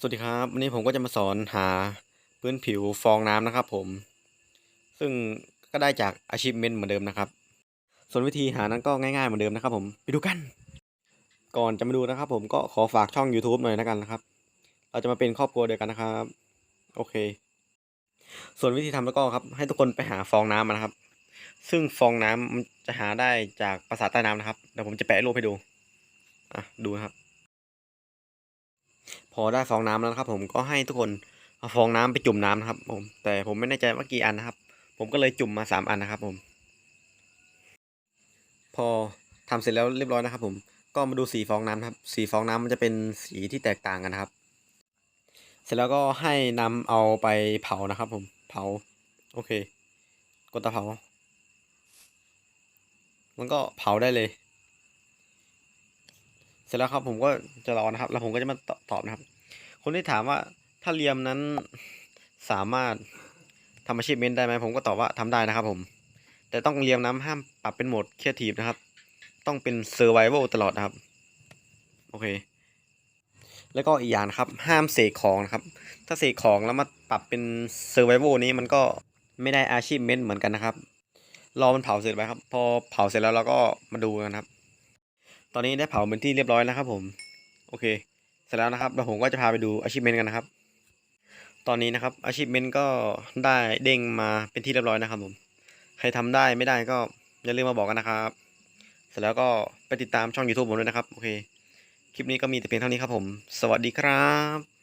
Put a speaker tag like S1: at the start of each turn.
S1: สวัสดีครับวันนี้ผมก็จะมาสอนหาพื้นผิวฟองน้ำนะครับผม ซึ่งก็ได้จาก achievement เหมือนเดิมนะครับ ส่วนวิธีหานั้นก็ง่ายๆเหมือนเดิมนะครับ ผมไปดูกัน ก่อนจะมาดูนะครับ ผมก็ขอฝากช่อง YouTube หน่อยนะกันนะครับ เราจะมาเป็นครอบครัวเดียวกันนะครับ โอเค ส่วนวิธีทำแล้วก็ครับ ให้ทุกคนไปหาฟองน้ำมานะครับ ซึ่งฟองน้ำมันจะหาได้จากภาษาใต้น้ำนะครับเดี๋ยวผมจะแปะรูปให้ดูอะดูนะครับ พอได้ฟองน้ำแล้วครับ ผมก็ให้ทุกคนเอาฟองน้ำไปจุ่มน้ำนะครับ ผม แต่ผมไม่แน่ใจว่ากี่อันนะครับ ผมก็เลยจุ่มมาสามอันนะครับ ผม พอทำเสร็จแล้วเรียบร้อยนะครับ ผมก็มาดูสีฟองน้ำนะครับ สีฟองน้ำมันจะเป็นสีที่แตกต่างกันนะครับ เสร็จแล้วก็ให้นำเอาไปเผานะครับ ผมเผา โอเค กดตาเผา มันก็เผาได้เลย เสร็จแล้วครับผมก็จะรอนะครับ แล้วผมก็จะมาตอบนะครับ คนที่ถามว่าถ้าเรียมนั้นสามารถทำอาชีพเมนได้ไหมผมก็ตอบว่าทำได้นะครับ ผม แต่ต้องเรียมน้ำห้ามปรับเป็นโหมดเครีเอทีฟนะครับ ต้องเป็นเซอร์ไวเวลตลอดนะครับ โอเค แล้วก็อีกอย่างนะครับ ห้ามเสกของนะครับ ถ้าเสกของแล้วมาปรับเป็นเซอร์ไวเวลนี้มันก็ไม่ได้อาชีพเมนเหมือนกันนะครับรอมันเผาเสร็จไปครับ พอเผาเสร็จแล้วเราก็มาดูกันครับ ตอนนี้ได้เผาเป็นที่เรียบร้อยแล้วครับผม โอเค เสร็จแล้วนะครับแล้วผมก็จะพาไปดูอาชีพเมนกันนะครับ ตอนนี้นะครับอาชีพเมนก็ได้เด้งมาเป็นที่เรียบร้อยนะครับผม ใครทำได้ไม่ได้ก็อย่าลืมมาบอกกันนะครับ เสร็จแล้วก็ไปติดตามช่อง YouTube ผมด้วยนะครับ โอเค คลิปนี้ก็มีแต่เพียงเท่านี้ครับผม สวัสดีครับ